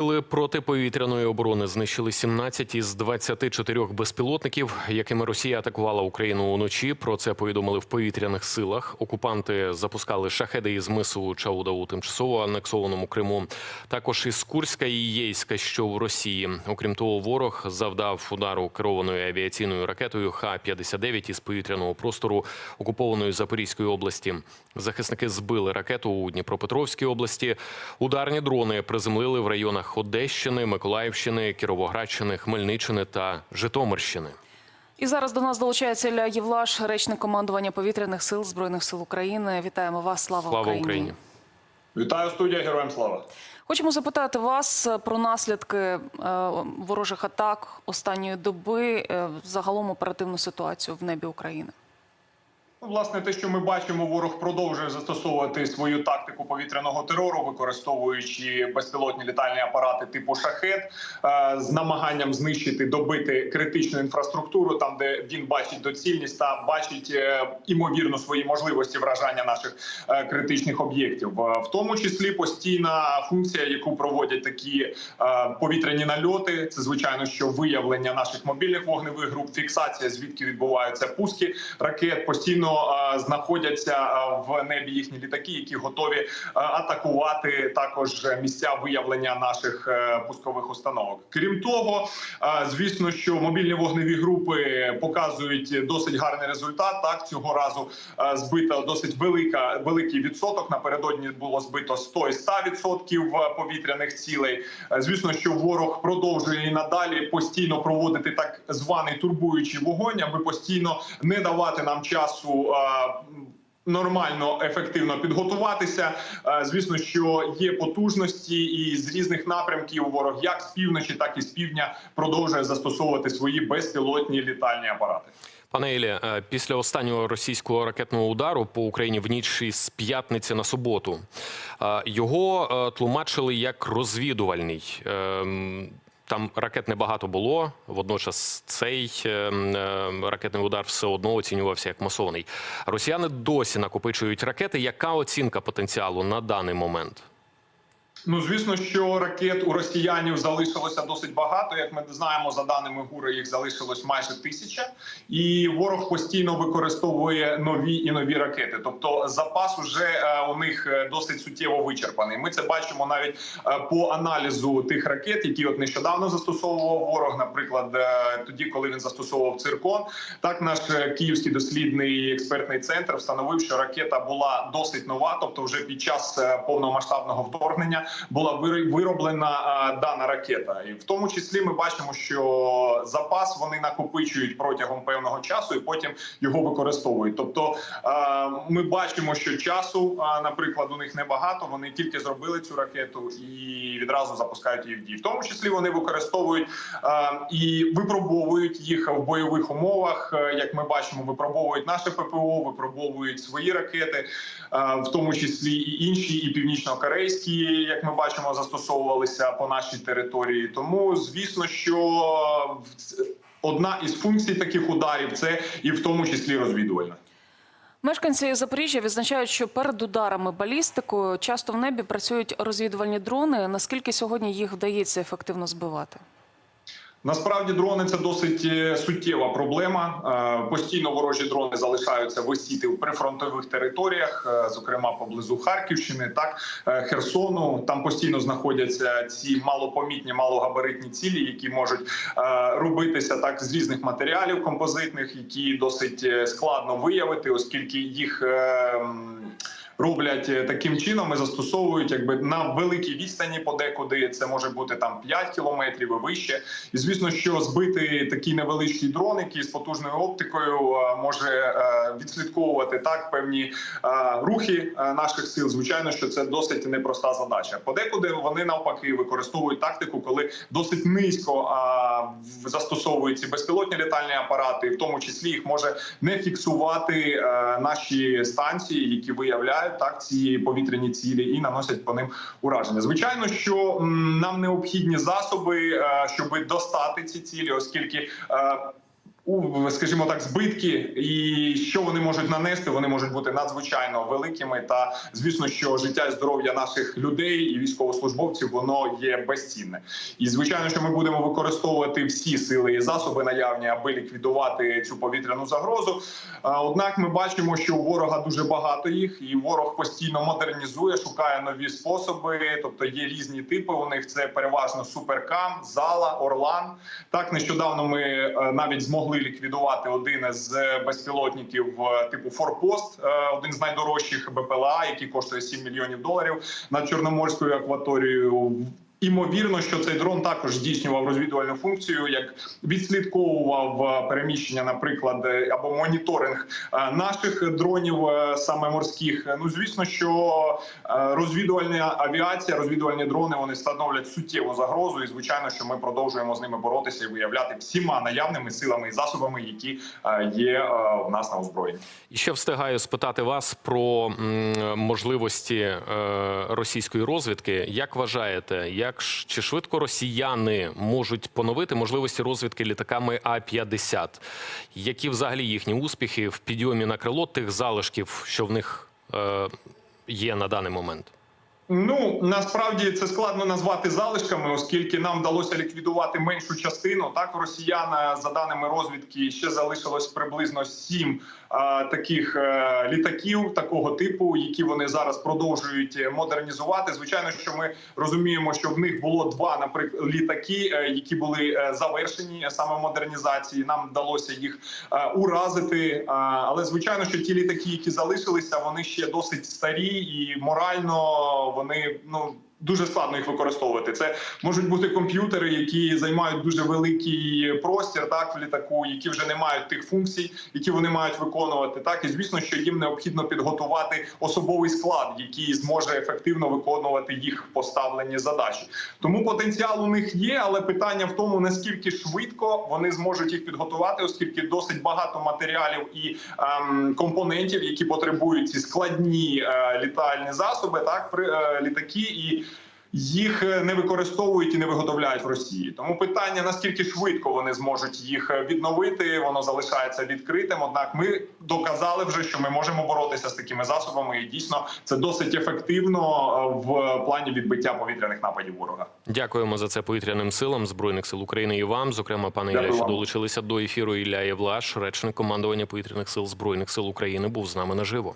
Сили протиповітряної оборони знищили 17 із 24 безпілотників, якими Росія атакувала Україну уночі. Про це повідомили в повітряних силах. Окупанти запускали шахеди із мису Чауда у тимчасово анексованому Криму. Також із Курська і Єйська, що в Росії. Окрім того, ворог завдав удару керованою авіаційною ракетою Х-59 із повітряного простору окупованої Запорізької області. Захисники збили ракету у Дніпропетровській області. Ударні дрони приземлили в районах Одещини, Миколаївщини, Кіровоградщини, Хмельниччини та Житомирщини. І зараз до нас долучається Ілля Євлаш, речник командування повітряних сил збройних сил України. Вітаємо вас! Слава, Слава Україні! Україні! Вітаю студія, героям слава. Хочемо запитати вас про наслідки е, ворожих атак останньої доби, е, загалом оперативну ситуацію в небі України. Ну, Власне, те, що ми бачимо, ворог продовжує застосовувати свою тактику повітряного терору, використовуючи безпілотні літальні апарати типу шахет е, з намаганням знищити, добити критичну інфраструктуру, там де він бачить доцільність та бачить е, імовірно свої можливості вражання наших е, критичних об'єктів, в тому числі постійна функція, яку проводять такі повітряні нальоти. Це звичайно, що виявлення наших мобільних вогневих груп, фіксація звідки відбуваються пуски ракет, постійно е, знаходяться в небі їхні літаки, які готові атакувати також місця виявлення наших е, пускових установок. Крім того, звісно, що мобільні вогневі групи показують досить гарний результат. Так цього разу збито досить велика великий відсоток. Напередодні було збито 100 і 100% повітряних цілей. Звісно, що ворог продовжує і надалі постійно проводити так званий турбуючий вогонь, аби постійно не давати нам часу. Нормально ефективно підготуватися. Звісно, що є потужності, і з різних напрямків ворог, як з півночі, так і з півдня, продовжує застосовувати свої безпілотні літальні апарати. Пане Ілі, е, після останнього російського ракетного удару по Україні в ніч із п'ятниці на суботу е, його е, тлумачили як розвідувальний. Ем, Там ракет небагато було. Водночас цей е, е, ракетний удар все одно оцінювався як масований. Росіяни досі накопичують ракети. Яка оцінка потенціалу на даний момент? Ну звісно, що ракет у росіянів залишилося досить багато. Як ми знаємо, за даними ГУРа, їх залишилось майже тисяча, і ворог постійно використовує нові і нові ракети. Тобто запас уже е, у них е, досить суттєво вичерпаний. Ми це бачимо навіть е, по аналізу тих ракет, які от нещодавно застосовував ворог. Наприклад, тоді, коли він застосовував циркон, так наш київський дослідний експертний центр встановив, що ракета була досить нова, тобто вже під час повномасштабного вторгнення була вироблена дана ракета, і в тому числі ми бачимо, що запас вони накопичують протягом певного часу і потім його використовують. Тобто ми бачимо, що часу, наприклад, у них небагато. Вони тільки зробили цю ракету і відразу запускають її в дії. В тому числі вони використовують і випробовують їх в бойових умовах. Е, Як ми бачимо, випробовують наше ППО, випробовують свої ракети, в тому числі і інші, і північно-корейські, як ми бачимо, застосовувалися по нашій території. Тому звісно, що одна із функцій таких ударів це і в тому числі розвідувальна. Мешканці Запоріжжя відзначають, що перед ударами балістикою часто в небі працюють розвідувальні дрони. Наскільки сьогодні їх вдається ефективно збивати? Насправді дрони це досить е, суттєва проблема. Е, Постійно ворожі дрони залишаються висіти в прифронтових територіях, е, зокрема поблизу Харківщини, так Херсону. Там постійно знаходяться ці малопомітні, малогабаритні цілі, які можуть робитися так з різних матеріалів композитних, які досить складно виявити, оскільки їх. Роблять е, таким чином і застосовують якби на великій відстані подекуди. Це може бути там 5 кілометрів і вище. І звісно, що збити такий невеличкий дрон, який з потужною оптикою е, може е, відслідковувати так певні рухи наших сил. Звичайно, що це досить непроста задача. Подекуди вони навпаки використовують тактику, коли досить низько застосовують ці безпілотні літальні апарати, в тому числі їх може не фіксувати наші станції, які виявляють так ці повітряні цілі і наносять по ним ураження. Звичайно, що нам необхідні засоби, е, щоб достати ці цілі, оскільки. У, скажімо так, збитки, і що вони можуть нанести, вони можуть бути надзвичайно великими. Та звісно, що життя і здоров'я наших людей і військовослужбовців воно є безцінне. І звичайно, що ми будемо використовувати всі сили і засоби наявні, аби ліквідувати цю повітряну загрозу. Однак, ми бачимо, що у ворога дуже багато їх, і ворог постійно модернізує, шукає нові способи. Тобто є різні типи. У них це переважно суперкам, зала, орлан. Так нещодавно ми е, навіть змогли ліквідувати один з безпілотників е, типу Форпост, е, один з найдорожчих БПЛА, який коштує 7 мільйонів доларів над Чорноморською акваторією. Імовірно, що цей дрон також здійснював розвідувальну функцію, як відслідковував е, переміщення, наприклад, е, або моніторинг е, наших дронів, саме морських. Ну звісно, що розвідувальна авіація, розвідувальні дрони вони становлять суттєву загрозу, і звичайно, що ми продовжуємо з ними боротися і виявляти всіма наявними силами і засобами, які є в нас на озброєнні. І ще встигаю спитати вас про можливості російської розвідки. Як вважаєте, як ж- чи швидко росіяни можуть поновити можливості розвідки літаками А-50? Які взагалі їхні успіхи в підйомі на крило тих залишків, що в них е, є на даний момент? Ну насправді це складно назвати залишками, оскільки нам вдалося ліквідувати меншу частину. Так росіян за даними розвідки ще залишилось приблизно сім е, таких е, літаків такого типу, які вони зараз продовжують модернізувати. Звичайно, що ми розуміємо, що в них було два, наприклад, літаки, е, які були е, завершені саме модернізації. Нам вдалося їх е, уразити. Е, але звичайно, що ті літаки, які залишилися, вони ще досить старі і морально вони ну. Дуже складно їх використовувати. Це можуть бути комп'ютери, які займають дуже великий простір, так в літаку, які вже не мають тих функцій, які вони мають виконувати. Так і звісно, що їм необхідно підготувати особовий склад, який зможе ефективно виконувати їх поставлені задачі. Тому потенціал у них є, але питання в тому наскільки швидко вони зможуть їх підготувати, оскільки досить багато матеріалів і ем, компонентів, які потребують ці складні е, літальні засоби, так при е, літаки і. Їх е, не використовують і не виготовляють в Росії. Тому питання наскільки швидко вони зможуть їх е, відновити, воно залишається відкритим. Однак ми доказали вже, що ми можемо боротися з такими засобами, і дійсно це досить ефективно е, в плані відбиття повітряних нападів ворога. Дякуємо за це повітряним силам збройних сил України і вам. Зокрема, пане Ілля, що долучилися до ефіру. Ілля Євлаш, речник командування повітряних сил збройних сил України, був з нами наживо.